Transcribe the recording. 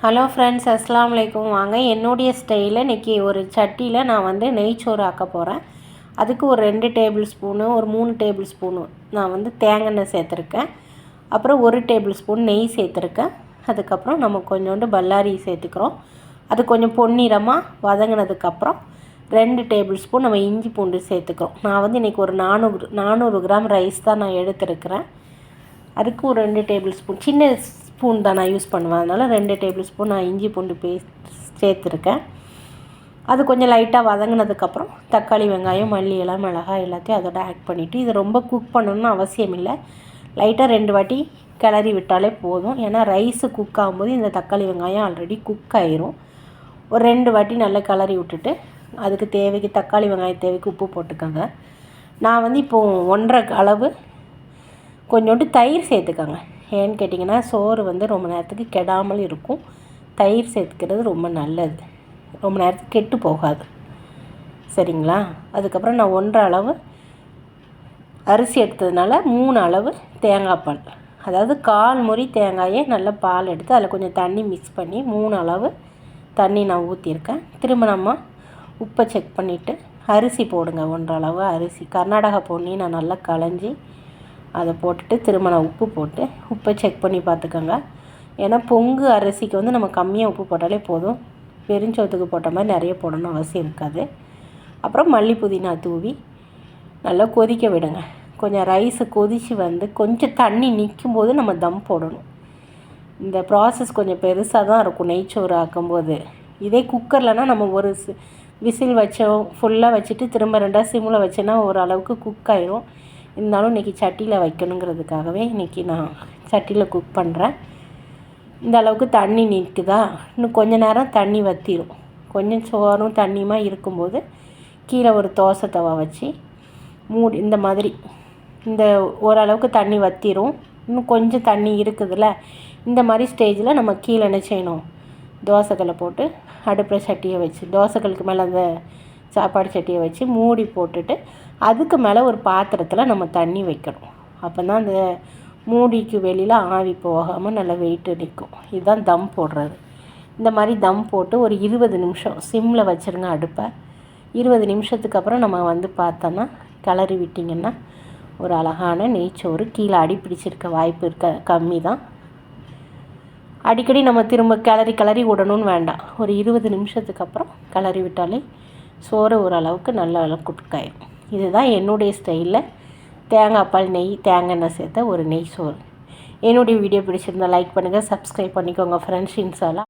Hello friends அஸ்லாம் வலைக்கும் வாங்க என்னுடைய ஸ்டைலில் இன்றைக்கி ஒரு சட்டியில் நான் வந்து நெய்ச்சோறு ஆக்க போகிறேன் அதுக்கு ஒரு ரெண்டு டேபிள் ஸ்பூனு ஒரு மூணு டேபிள் ஸ்பூனு நான் வந்து தேங்காய் சேர்த்துருக்கேன். அப்புறம் ஒரு டேபிள் ஸ்பூன் நெய் சேர்த்துருக்கேன். அதுக்கப்புறம் நம்ம கொஞ்சோண்டு பல்லாரி சேர்த்துக்கிறோம். அது கொஞ்சம் பொன்னிறமாக வதங்கினதுக்கப்புறம் ரெண்டு டேபிள் ஸ்பூன் நம்ம இஞ்சி பூண்டு சேர்த்துக்கிறோம். நான் வந்து இன்றைக்கி ஒரு நானூறு நானூறு கிராம் ரைஸ் தான் நான் எடுத்துருக்கிறேன். அதுக்கு ஒரு ரெண்டு டேபிள் ஸ்பூன் சின்ன ஸ்பூன் தான் நான் யூஸ் பண்ணுவேன். அதனால் ரெண்டு டேபிள் ஸ்பூன் நான் இஞ்சி பூண்டு பேஸ்ட் சேர்த்துருக்கேன். அது கொஞ்சம் லைட்டாக வதங்கினதுக்கப்புறம் தக்காளி வெங்காயம் மல்லி எல்லாம் மிளகாய் எல்லாத்தையும் அதோட ஆட் பண்ணிவிட்டு இது ரொம்ப குக் பண்ணணும்னு அவசியம் இல்லை. லைட்டாக ரெண்டு வாட்டி கிளறி விட்டாலே போதும். ஏன்னா ரைஸு குக் ஆகும்போது இந்த தக்காளி வெங்காயம் ஆல்ரெடி குக் ஆயிரும். ஒரு ரெண்டு வாட்டி நல்லா கிளறி விட்டுட்டு அதுக்கு தேவைக்கு தக்காளி வெங்காயம் தேவைக்கு உப்பு போட்டுக்கோங்க. நான் வந்து இப்போது ஒன்றரை அளவு கொஞ்சோண்டு தயிர் சேர்த்துக்கோங்க. ஏன்னு கேட்டிங்கன்னா சோறு வந்து ரொம்ப நேரத்துக்கு கெடாமல் இருக்கும். தயிர் சேர்த்துக்கிறது ரொம்ப நல்லது. ரொம்ப நேரத்துக்கு கெட்டு போகாது. சரிங்களா? அதுக்கப்புறம் நான் ஒன்றரை அளவு அரிசி எடுத்ததுனால மூணு அளவு தேங்காய் பால். அதாவது கால் முறி தேங்காயை நல்லா பால் எடுத்து அதில் கொஞ்சம் தண்ணி மிக்ஸ் பண்ணி மூணு அளவு தண்ணி நான் ஊற்றிருக்கேன் திரும்ப நம்ம உப்பை செக் பண்ணிவிட்டு அரிசி போடுங்க ஒன்றளவு அரிசி. கர்நாடகா பொன்னி நான் நல்லா களைஞ்சி அதை போட்டுட்டு திரும்ப நான் உப்பு போட்டு உப்பை செக் பண்ணி பார்த்துக்கோங்க. ஏன்னா பொங்கு அரிசிக்கு வந்து நம்ம கம்மியாக உப்பு போட்டாலே போதும். பெருஞ்சோத்துக்கு போட்ட மாதிரி நிறைய போடணும் அவசியம் இருக்காது. அப்புறம் மல்லி புதினா தூவி நல்லா கொதிக்க விடுங்க. கொஞ்சம் ரைஸு கொதித்து வந்து கொஞ்சம் தண்ணி நிற்கும் போது நம்ம தம் போடணும். இந்த ப்ராசஸ் கொஞ்சம் பெருசாக தான் இருக்கும் நெய்ச்சோறு ஆக்கும்போது. இதே குக்கர்லனால் நம்ம ஒரு விசில் வச்சோம் ஃபுல்லாக வச்சுட்டு திரும்ப ரெண்டாவது சிம்மில் வச்சோன்னா ஓரளவுக்கு குக் ஆயிரும். இருந்தாலும் இன்றைக்கி சட்டியில் வைக்கணுங்கிறதுக்காகவே இன்றைக்கி நான் சட்டியில் குக் பண்ணுறேன் இந்த அளவுக்கு தண்ணி நிற்குதா? இன்னும் கொஞ்ச நேரம் தண்ணி வற்றிடும் கொஞ்சம் சோறும் தண்ணியுமா இருக்கும்போது கீழே ஒரு தோசை தவா வச்சு மூடி இந்த மாதிரி இந்த ஓரளவுக்கு தண்ணி வற்றிடும் இன்னும் கொஞ்சம் தண்ணி இருக்குதுல்ல? இந்த மாதிரி ஸ்டேஜில் நம்ம கீழே என்ன செய்யணும்? தோசைக்கல்லை போட்டு அடுப்பில் சட்டியை வச்சு தோசைக்கல்லுக்கு மேலே அந்த சாப்பாடு சட்டியை வச்சு மூடி போட்டுட்டு அதுக்கு மேலே ஒரு பாத்திரத்தில் நம்ம தண்ணி வைக்கணும். அப்போ தான் அந்த மூடிக்கு வெளியில் ஆவி போகாமல் நல்லா வெயிட்டு நிற்கும் இதுதான் தம் போடுறது. இந்த மாதிரி தம் போட்டு ஒரு இருபது நிமிஷம் சிம்மில் வச்சுருங்க அடுப்பை இருபது நிமிஷத்துக்கு அப்புறம் நம்ம வந்து பார்த்தோன்னா கிளறி விட்டிங்கன்னா ஒரு அழகான நெய்ச்சோறு. கீழே அடி பிடிச்சிருக்க வாய்ப்பு இருக்க கம்மி தான் அடிக்கடி நம்ம திரும்ப கிளறி கிளறி விடணும்னு வேண்டாம். ஒரு இருபது நிமிஷத்துக்கு அப்புறம் கிளறி விட்டாலே சோறு ஓரளவுக்கு நல்ல அளவு குட்காயிடும் இதுதான் என்னுடைய ஸ்டைலில் தேங்காய் பால் நெய் தேங்காய் எண்ணெய் சேர்த்த ஒரு நெய் சோறு. என்னுடைய வீடியோ பிடிச்சிருந்தால் லைக் பண்ணுங்கள் சப்ஸ்கிரைப் பண்ணிக்கோங்க ஃப்ரெண்ட்ஸ் இன்ஸாலாம்